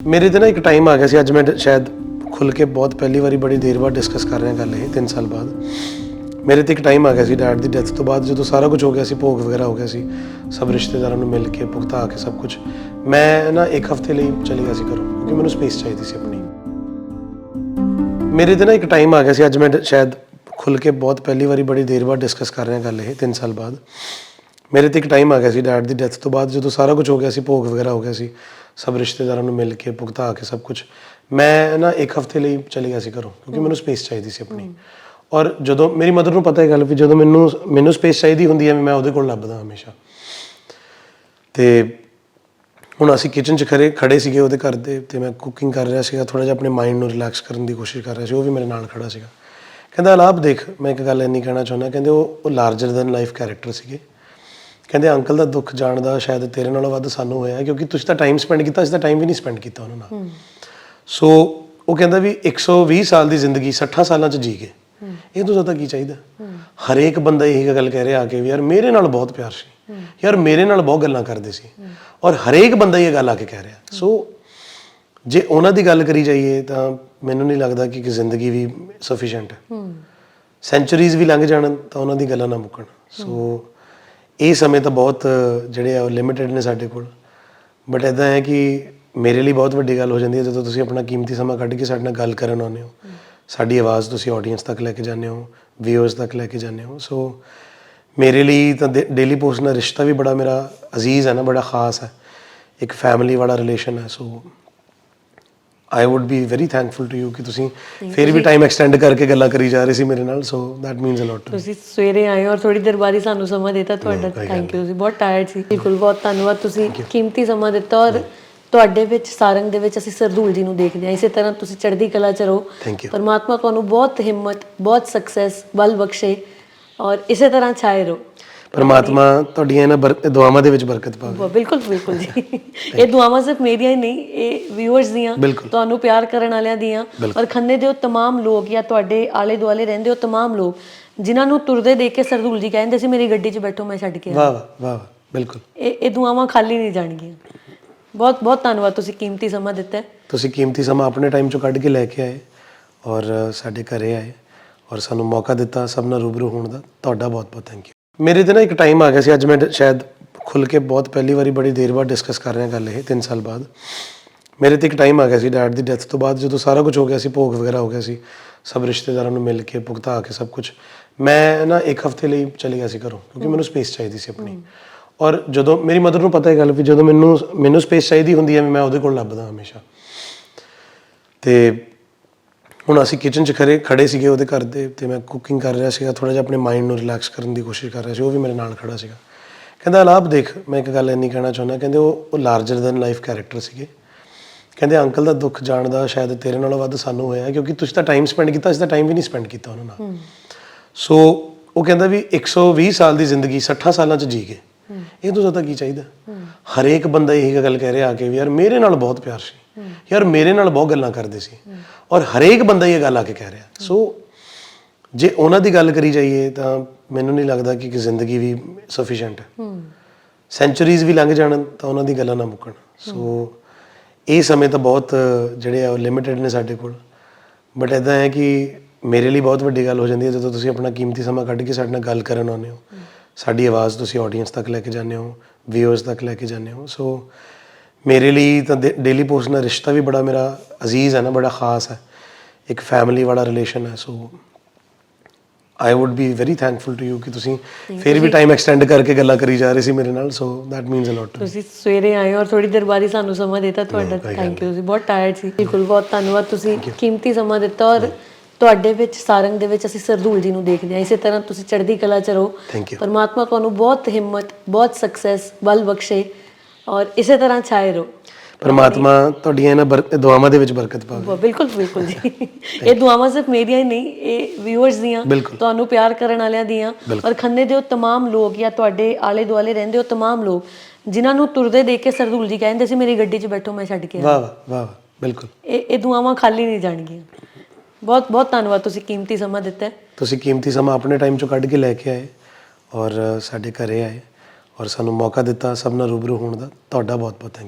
ਮੇਰੇ ਤੇ ਨਾ ਇੱਕ ਟਾਈਮ ਆ ਗਿਆ ਸੀ, ਅੱਜ ਮੈਂ ਸ਼ਾਇਦ ਖੁੱਲ ਕੇ ਬਹੁਤ ਪਹਿਲੀ ਵਾਰੀ ਬੜੀ ਦੇਰ ਬਾਅਦ ਡਿਸਕਸ ਕਰ ਰਹੇ ਹਾਂ ਗੱਲ ਇਹ 3 ਸਾਲ ਬਾਅਦ। ਮੇਰੇ ਤੇ ਇੱਕ ਟਾਈਮ ਆ ਗਿਆ ਸੀ ਡੈਡ ਦੀ ਡੈਥ ਤੋਂ ਬਾਅਦ, ਜਦੋਂ ਸਾਰਾ ਕੁਝ ਹੋ ਗਿਆ ਸੀ, ਭੋਗ ਵਗੈਰਾ ਹੋ ਗਿਆ ਸੀ, ਸਭ ਰਿਸ਼ਤੇਦਾਰਾਂ ਨੂੰ ਮਿਲ ਕੇ, ਭੁਗਤਾ ਕੇ ਸਭ ਕੁਝ। ਮੈਂ ਨਾ ਇੱਕ ਹਫ਼ਤੇ ਲਈ ਚਲੀ ਗਿਆ ਸੀ ਘਰੋਂ, ਕਿਉਂਕਿ ਮੈਨੂੰ ਸਪੇਸ ਚਾਹੀਦੀ ਸੀ ਆਪਣੀ। ਮੇਰੇ ਤੇ ਨਾ ਇੱਕ ਟਾਈਮ ਆ ਗਿਆ ਸੀ, ਅੱਜ ਮੈਂ ਸ਼ਾਇਦ ਖੁੱਲ ਕੇ ਬਹੁਤ ਪਹਿਲੀ ਵਾਰੀ ਬੜੀ ਦੇਰ ਬਾਅਦ ਡਿਸਕਸ ਕਰ ਰਹੇ ਹਾਂ ਗੱਲ ਇਹ 3 ਸਾਲ ਬਾਅਦ। ਮੇਰੇ ਤੇ ਇੱਕ ਟਾਈਮ ਆ ਗਿਆ ਸੀ ਡੈਡ ਦੀ ਡੈਥ ਤੋਂ ਬਾਅਦ, ਜਦੋਂ ਸਾਰਾ ਕੁਝ ਹੋ ਗਿਆ ਸੀ, ਭੋਗ ਵਗੈਰਾ ਹੋ ਗਿਆ ਸੀ ਸਭ ਰਿਸ਼ਤੇਦਾਰਾਂ ਨੂੰ ਮਿਲ ਕੇ, ਭੁਗਤਾ ਕੇ ਸਭ ਕੁਝ ਮੈਂ ਨਾ ਇੱਕ ਹਫ਼ਤੇ ਲਈ ਚਲੇ ਗਿਆ ਸੀ ਘਰੋਂ, ਕਿਉਂਕਿ ਮੈਨੂੰ ਸਪੇਸ ਚਾਹੀਦੀ ਸੀ ਆਪਣੀ। ਔਰ ਜਦੋਂ, ਮੇਰੀ ਮਦਰ ਨੂੰ ਪਤਾ ਹੈ ਗੱਲ ਵੀ, ਜਦੋਂ ਮੈਨੂੰ ਮੈਨੂੰ ਸਪੇਸ ਚਾਹੀਦੀ ਹੁੰਦੀ ਹੈ, ਮੈਂ ਉਹਦੇ ਕੋਲ ਲੱਭਦਾ ਹਮੇਸ਼ਾ। ਤੇ ਹੁਣ ਅਸੀਂ ਕਿਚਨ 'ਚ ਖੜੇ ਖੜੇ ਸੀਗੇ ਉਹਦੇ ਘਰ ਦੇ, ਤੇ ਮੈਂ ਕੁਕਿੰਗ ਕਰ ਰਿਹਾ ਸੀਗਾ ਥੋੜਾ ਜਿਹਾ ਆਪਣੇ ਮਾਈਂਡ ਨੂੰ ਰਿਲੈਕਸ ਕਰਨ ਦੀ ਕੋਸ਼ਿਸ਼ ਕਰ ਰਿਹਾ ਸੀ, ਉਹ ਵੀ ਮੇਰੇ ਨਾਲ ਖੜਾ ਸੀਗਾ। ਕਹਿੰਦਾ, ਅਲਾਪ ਦੇਖ, ਮੈਂ ਇੱਕ ਗੱਲ ਇੰਨੀ ਕਹਿਣਾ ਚਾਹੁੰਦਾ, ਕਹਿੰਦੇ ਉਹ ਲਾਰਜਰ ਦੈਨ ਲਾਈਫ ਕੈਰੈਕਟਰ ਸੀਗੇ। ਕਹਿੰਦੇ ਅੰਕਲ ਦਾ ਦੁੱਖ ਜਾਣਦਾ ਸ਼ਾਇਦ ਤੇਰੇ ਨਾਲੋਂ ਵੱਧ ਸਾਨੂੰ ਹੋਇਆ ਕਿਉਂਕਿ ਤੁਸੀਂ ਤਾਂ ਟਾਈਮ ਸਪੈਂਡ ਕੀਤਾ ਅਸੀਂ ਤਾਂ ਟਾਈਮ ਵੀ ਨਹੀਂ ਸਪੈਂਡ ਕੀਤਾ ਉਹਨਾਂ ਨਾਲ। ਸੋ ਉਹ ਕਹਿੰਦਾ ਵੀ 120 ਸਾਲ ਦੀ ਜ਼ਿੰਦਗੀ 60 ਸਾਲਾਂ ਚ ਜੀ ਗਏ। ਇਹ ਤੋਂ ਜ਼ਿਆਦਾ ਕੀ ਚਾਹੀਦਾ? ਹਰੇਕ ਬੰਦਾ ਇਹੀ ਗੱਲ ਕਹਿ ਰਿਹਾ ਆ ਕੇ ਵੀ ਯਾਰ ਮੇਰੇ ਨਾਲ ਬਹੁਤ ਪਿਆਰ ਸੀ। ਯਾਰ ਮੇਰੇ ਨਾਲ ਬਹੁਤ ਗੱਲਾਂ ਕਰਦੇ ਸੀ। ਔਰ ਹਰੇਕ ਬੰਦਾ ਇਹ ਗੱਲ ਆ ਕੇ ਕਹਿ ਰਿਹਾ। ਸੋ ਜੇ ਉਹਨਾਂ ਦੀ ਗੱਲ ਕਰੀ ਜਾਈਏ ਤਾਂ ਮੈਨੂੰ ਨਹੀਂ ਲੱਗਦਾ ਕਿ ਕਿ ਜ਼ਿੰਦਗੀ ਵੀ ਸਫੀਸ਼ੀਐਂਟ ਹੈ। ਸੈਂਚੁਰੀਜ਼ ਵੀ ਲੰਘ ਜਾਣ ਤਾਂ ਉਹਨਾਂ ਦੀ ਗੱਲਾਂ ਨਾ ਮੁੱਕਣ। ਸੋ ਇਹ ਸਮੇਂ ਤਾਂ ਬਹੁਤ, ਜਿਹੜੇ ਆ ਉਹ ਲਿਮਿਟਿਡ ਨੇ ਸਾਡੇ ਕੋਲ। ਬਟ ਇਦਾਂ ਹੈ ਕਿ ਮੇਰੇ ਲਈ ਬਹੁਤ ਵੱਡੀ ਗੱਲ ਹੋ ਜਾਂਦੀ ਹੈ ਜਦੋਂ ਤੁਸੀਂ ਆਪਣਾ ਕੀਮਤੀ ਸਮਾਂ ਕੱਢ ਕੇ ਸਾਡੇ ਨਾਲ ਗੱਲ ਕਰਨ ਆਉਂਦੇ ਹੋ। ਸਾਡੀ ਆਵਾਜ਼ ਤੁਸੀਂ ਆਡੀਅנס ਤੱਕ ਲੈ ਕੇ ਜਾਂਦੇ ਹੋ ਵਿਊਅਰਸ ਤੱਕ ਲੈ ਕੇ ਜਾਂਦੇ ਹੋ। ਸੋ ਮੇਰੇ ਲਈ ਤਾਂ ਡੇਲੀ ਪੋਸਟ ਨਾਲ ਰਿਸ਼ਤਾ ਵੀ ਬੜਾ ਮੇਰਾ ਅਜ਼ੀਜ਼ ਹੈ ਨਾ, ਬੜਾ ਖਾਸ ਹੈ। ਇੱਕ ਫੈਮਿਲੀ ਵਾਲਾ ਰਿਲੇਸ਼ਨ ਹੈ। So I would be very thankful to you ਕਿ ਤੁਸੀਂ ਫਿਰ ਵੀ ਟਾਈਮ ਐਕਸਟੈਂਡ ਕਰਕੇ ਗੱਲਾਂ ਕਰੀ ਜਾ ਰਹੇ ਸੀ ਮੇਰੇ ਨਾਲ ਸੋ ਦੈਟ ਮੀਨਸ ਅ ਲੋਟ ਤੁਸੀਂ ਸਵੇਰੇ ਆਏ ਔਰ ਥੋੜੀ ਦੇਰ ਬਾਅਦ ਹੀ ਸਾਨੂੰ ਸਮਾਂ ਦਿੱਤਾ ਤੁਹਾਡਾ ਥੈਂਕ ਯੂ ਤੁਸੀਂ ਬਹੁਤ ਟਾਇਰਡ ਸੀ ਬਿਲਕੁਲ ਬਹੁਤ ਧੰਨਵਾਦ ਤੁਸੀਂ ਕੀਮਤੀ ਸਮਾਂ ਦਿੱਤਾ ਔਰ ਤੁਹਾਡੇ ਵਿੱਚ ਸਾਰੰਗ ਦੇ ਵਿੱਚ ਅਸੀਂ ਸਰਦੂਲ ਜੀ ਨੂੰ ਦੇਖਦੇ ਹਾਂ ਇਸੇ ਤਰ੍ਹਾਂ ਤੁਸੀਂ ਚੜ੍ਹਦੀ ਕਲਾ ਚ ਰਹੋ. ਪਰਮਾਤਮਾ ਤੁਹਾਨੂੰ ਬਹੁਤ ਹਿੰਮਤ ਬਹੁਤ ਸਕਸੈਸ ਬਲ ਬਖਸ਼ੇ ਔਰ ਇਸੇ ਤਰ੍ਹਾਂ ਛਾਏ ਰਹੋ ਪਰਮਾਤਮਾ ਤੁਹਾਡੀਆਂ ਇਹਨਾਂ ਬਰ- ਦੁਆਵਾਂ ਦੇ ਵਿੱਚ ਬਰਕਤ ਪਾਵੇ ਬ- ਬਿਲਕੁਲ ਬਿਲਕੁਲ ਜੀ ਇਹ ਦੁਆਵਾਂ ਸਿਰਫ ਮੇਰੀਆਂ ਹੀ ਨਹੀਂ ਇਹ ਵਿਊਅਰਸ ਦੀਆਂ ਬਿਲਕੁਲ। ਤੁਹਾਨੂੰ ਪਿਆਰ ਕਰਨ ਵਾਲਿਆਂ ਦੀਆਂ ਔਰ ਖੰਨੇ ਦੇ ਉਹ तमाम ਲੋਕ ਜਾਂ ਤੁਹਾਡੇ ਆਲੇ ਦੁਆਲੇ ਰਹਿੰਦੇ ਹੋ तमाम ਲੋਕ ਜਿਨ੍ਹਾਂ ਨੂੰ ਤੁਰਦੇ ਦੇਖ ਕੇ ਸਰਦੂਲ ਜੀ ਕਹਿੰਦੇ ਸੀ ਮੇਰੀ ਗੱਡੀ 'ਚ ਬੈਠੋ ਮੈਂ ਛੱਡ ਕੇ ਆਇਆ ਵਾਹ ਵਾਹ ਵਾਹ ਵਾਹ, ਬਿਲਕੁਲ ਇਹ ਇਹ ਦੁਆਵਾਂ ਖਾਲੀ ਨਹੀਂ ਜਾਣਗੀਆਂ ਬਹੁਤ ਬਹੁਤ ਧੰਨਵਾਦ ਤੁਸੀਂ ਕੀਮਤੀ ਸਮਾਂ ਦਿੱਤਾ ਹੈ। ਤੁਸੀਂ ਕੀਮਤੀ ਸਮਾਂ ਆਪਣੇ ਟਾਈਮ ਚੋਂ ਕੱਢ ਕੇ ਲੈ ਕੇ ਆਏ ਔਰ ਅ, ਸਾਡੇ ਘਰੇ ਆਏ ਔਰ ਸਾਨੂੰ ਮੌਕਾ ਦਿੱਤਾ ਸਭ ਨਾਲ ਰੂਬਰੂ ਹੋਣ ਦਾ ਤੁਹਾਡਾ ਬਹੁਤ ਬਹੁਤ ਥੈਂਕ ਯੂ ਮੇਰੇ ਤੇ ਨਾ ਇੱਕ ਟਾਈਮ ਆ ਗਿਆ ਸੀ, ਅੱਜ ਮੈਂ ਸ਼ਾਇਦ ਖੁੱਲ ਕੇ ਬਹੁਤ ਪਹਿਲੀ ਵਾਰੀ ਬੜੀ ਦੇਰ ਬਾਅਦ ਡਿਸਕਸ ਕਰ ਰਿਹਾ ਗੱਲ ਇਹ 3 ਸਾਲ ਬਾਅਦ। ਮੇਰੇ ਤੇ ਇੱਕ ਟਾਈਮ ਆ ਗਿਆ ਸੀ ਡੈਡ ਦੀ ਡੈਥ ਤੋਂ ਬਾਅਦ, ਜਦੋਂ ਸਾਰਾ ਕੁਝ ਹੋ ਗਿਆ ਸੀ, ਭੋਗ ਵਗੈਰਾ ਹੋ ਗਿਆ ਸੀ, ਸਭ ਰਿਸ਼ਤੇਦਾਰਾਂ ਨੂੰ ਮਿਲ ਕੇ ਭੁਗਤਾ ਕੇ ਸਭ ਕੁਝ ਮੈਂ ਨਾ ਇੱਕ ਹਫ਼ਤੇ ਲਈ ਚਲੀ ਗਿਆ ਸੀ ਘਰੋਂ, ਕਿਉਂਕਿ ਮੈਨੂੰ ਸਪੇਸ ਚਾਹੀਦੀ ਸੀ ਆਪਣੀ। ਔਰ ਜਦੋਂ, ਮੇਰੀ ਮਦਰ ਨੂੰ ਪਤਾ ਇਹ ਗੱਲ ਵੀ ਜਦੋਂ ਮੈਨੂੰ ਮੈਨੂੰ ਸਪੇਸ ਚਾਹੀਦੀ ਹੁੰਦੀ ਹੈ ਮੈਂ ਉਹਦੇ ਕੋਲ ਲੱਭਦਾ ਹਮੇਸ਼ਾ। ਤੇ ਹੁਣ ਅਸੀਂ ਕਿਚਨ 'ਚ ਖੜੇ ਖੜੇ ਸੀਗੇ ਉਹਦੇ ਘਰ ਦੇ ਤੇ ਮੈਂ ਕੁਕਿੰਗ ਕਰ ਰਿਹਾ ਸੀਗਾ ਥੋੜਾ ਜਿਹਾ ਆਪਣੇ ਮਾਈਂਡ ਨੂੰ ਰਿਲੈਕਸ ਕਰਨ ਦੀ ਕੋਸ਼ਿਸ਼ ਕਰ ਰਿਹਾ ਸੀ, ਉਹ ਵੀ ਮੇਰੇ ਨਾਲ ਖੜਾ ਸੀਗਾ। ਕਹਿੰਦਾ ਅਲਾਪ ਦੇਖ, ਮੈਂ ਇੱਕ ਗੱਲ ਇੰਨੀ ਕਹਿਣਾ ਚਾਹੁੰਦਾ, ਕਹਿੰਦੇ ਉਹ ਲਾਰਜਰ ਦੈਨ ਲਾਈਫ ਕੈਰੈਕਟਰ ਸੀਗੇ। ਕਹਿੰਦੇ, ਅੰਕਲ ਦਾ ਦੁੱਖ ਜਾਣ ਦਾ ਸ਼ਾਇਦ ਤੇਰੇ ਨਾਲੋਂ ਵੱਧ ਸਾਨੂੰ ਹੋਇਆ ਕਿਉਂਕਿ ਤੁਸੀਂ ਤਾਂ ਟਾਈਮ ਸਪੈਂਡ ਕੀਤਾ, ਅਸੀਂ ਤਾਂ ਟਾਈਮ ਵੀ ਨਹੀਂ ਸਪੈਂਡ ਕੀਤਾ ਉਹਨਾਂ ਨਾਲ। ਸੋ ਉਹ ਕਹਿੰਦਾ ਵੀ 120 ਸਾਲ ਦੀ ਜ਼ਿੰਦਗੀ 60 ਸਾਲਾਂ ਚ ਜੀ ਗਏ। ਇਹ ਤੋਂ ਜ਼ਿਆਦਾ ਕੀ ਚਾਹੀਦਾ? ਹਰੇਕ ਬੰਦਾ ਇਹੀ ਗੱਲ ਕਹਿ ਰਿਹਾ ਆ ਕੇ ਵੀ ਯਾਰ ਮੇਰੇ ਨਾਲ ਬਹੁਤ ਪਿਆਰ ਸੀ। ਯਾਰ ਮੇਰੇ ਨਾਲ ਬਹੁਤ ਗੱਲਾਂ ਕਰਦੇ ਸੀ ਔਰ ਹਰੇਕ ਬੰਦਾ ਇਹ ਗੱਲ ਆ ਕੇ ਕਹਿ ਰਿਹਾ। ਸੋ ਜੇ ਉਹਨਾਂ ਦੀ ਗੱਲ ਕਰੀ ਜਾਈਏ ਤਾਂ ਮੈਨੂੰ ਨਹੀਂ ਲੱਗਦਾ ਕਿ ਜ਼ਿੰਦਗੀ ਵੀ ਸਫੀਸ਼ੀਐਂਟ ਹੈ। ਸੈਂਚੁਰੀਜ਼ ਵੀ ਲੰਘ ਜਾਣ ਤਾਂ ਉਹਨਾਂ ਦੀ ਗੱਲਾਂ ਨਾ ਮੁੱਕਣ। ਸੋ ਇਹ ਸਮੇਂ ਤਾਂ ਬਹੁਤ, ਜਿਹੜੇ ਆ ਲਿਮਿਟਿਡ ਨੇ ਸਾਡੇ ਕੋਲ। ਬਟ ਇਦਾਂ ਹੈ ਕਿ ਮੇਰੇ ਲਈ ਬਹੁਤ ਵੱਡੀ ਗੱਲ ਹੋ ਜਾਂਦੀ ਹੈ ਜਦੋਂ ਤੁਸੀਂ ਆਪਣਾ ਕੀਮਤੀ ਸਮਾਂ ਕੱਢ ਕੇ ਸਾਡੇ ਨਾਲ ਗੱਲ ਕਰਨ ਆਉਂਦੇ ਹੋ। ਸਾਡੀ ਆਵਾਜ਼ ਤੁਸੀਂ ਆਡੀਅנס ਤੱਕ ਲੈ ਕੇ ਜਾਂਦੇ ਹੋ ਵਿਊਅਰਸ ਤੱਕ ਲੈ ਕੇ ਜਾਂਦੇ ਹੋ। ਸੋ ਮੇਰੇ ਲਈ ਤਾਂ ਡੇਲੀ ਪੋਸਟ ਨਾਲ ਰਿਸ਼ਤਾ ਵੀ ਬੜਾ ਮੇਰਾ ਅਜ਼ੀਜ਼ ਹੈ ਨਾ ਬੜਾ ਖਾਸ ਹੈ। ਇੱਕ ਫੈਮਿਲੀ ਵਾਲਾ ਰਿਲੇਸ਼ਨ ਹੈ so I would be very thankful to you ਕਿ ਤੁਸੀਂ ਫਿਰ ਵੀ ਟਾਈਮ ਐਕਸਟੈਂਡ ਕਰਕੇ ਗੱਲਾਂ ਕਰੀ ਜਾ ਰਹੇ ਸੀ ਮੇਰੇ ਨਾਲ ਸੋ ਦੈਟ ਮੀਨਸ ਅ ਲੋਟ ਤੁਸੀਂ ਸਵੇਰੇ ਆਏ ਹੋ ਔਰ ਥੋੜੀ ਦੇਰ ਬਾਅਦ ਹੀ ਸਾਨੂੰ ਸਮਾਂ ਦਿੱਤਾ ਤੁਹਾਡਾ। ਥੈਂਕ ਯੂ ਤੁਸੀਂ ਬਹੁਤ ਟਾਇਰਡ ਸੀ। ਬਿਲਕੁਲ ਬਹੁਤ ਧੰਨਵਾਦ। ਤੁਸੀਂ ਕੀਮਤੀ ਸਮਾਂ ਦਿੱਤਾ ਔਰ ਤੁਹਾਡੇ ਵਿੱਚ ਸਾਰੰਗ ਦੇ ਵਿੱਚ ਅਸੀਂ ਸਰਦੂਲ ਜੀ ਨੂੰ ਦੇਖਦੇ ਹਾਂ। ਇਸੇ ਤਰ੍ਹਾਂ ਤੁਸੀਂ ਚੜ੍ਹਦੀ ਕਲਾ ਚ ਰਹੋ। ਪਰਮਾਤਮਾ ਤੁਹਾਨੂੰ ਬਹੁਤ ਹਿੰਮਤ ਬਹੁਤ ਸਕਸੈਸ ਬਲ ਬਖਸ਼ੇ। ਔਰ ਇਸੇ ਤਰ੍ਹਾਂ ਛਾਏ ਰਹੋ ਪਰਮਾਤਮਾ ਤੁਹਾਡੀਆਂ ਇਹਨਾਂ ਬਰ- ਦੁਆਵਾਂ ਦੇ ਵਿੱਚ ਬਰਕਤ ਪਾਵੇ ਬ- ਬਿਲਕੁਲ ਬਿਲਕੁਲ ਜੀ ਇਹ ਦੁਆਵਾਂ ਸਿਰਫ ਮੇਰੀਆਂ ਹੀ ਨਹੀਂ ਇਹ ਵਿਊਅਰਸ ਦੀਆਂ ਬਿਲਕੁਲ। ਤੁਹਾਨੂੰ ਪਿਆਰ ਕਰਨ ਵਾਲਿਆਂ ਦੀਆਂ ਔਰ ਖੰਨੇ ਦੇ ਉਹ तमाम ਲੋਕ ਜਾਂ ਤੁਹਾਡੇ ਆਲੇ ਦੁਆਲੇ ਰਹਿੰਦੇ ਹੋ तमाम ਲੋਕ ਜਿਨ੍ਹਾਂ ਨੂੰ ਤੁਰਦੇ ਦੇਖ ਕੇ ਸਰਦੂਲ ਜੀ ਕਹਿੰਦੇ ਸੀ ਮੇਰੀ ਗੱਡੀ 'ਚ ਬੈਠੋ ਮੈਂ ਛੱਡ ਕੇ ਆਇਆ ਵਾਹ ਵਾਹ ਵਾਹ ਵਾਹ, ਬਿਲਕੁਲ ਇਹ ਇਹ ਦੁਆਵਾਂ ਖਾਲੀ ਨਹੀਂ ਜਾਣਗੀਆਂ ਬਹੁਤ ਬਹੁਤ ਧੰਨਵਾਦ ਤੁਸੀਂ ਕੀਮਤੀ ਸਮਾਂ ਦਿੱਤਾ ਹੈ। ਤੁਸੀਂ ਕੀਮਤੀ ਸਮਾਂ ਆਪਣੇ ਟਾਈਮ ਚੋਂ ਕੱਢ ਕੇ ਲੈ ਕੇ ਆਏ ਔਰ ਅ, ਸਾਡੇ ਘਰੇ ਆਏ ਔਰ ਸਾਨੂੰ ਮੌਕਾ ਦਿੱਤਾ ਸਭ ਨਾਲ ਰੂਬਰੂ ਹੋਣ ਦਾ। ਤੁਹਾਡਾ ਬਹੁਤ ਬਹੁਤ ਥੈਂਕ ਯੂ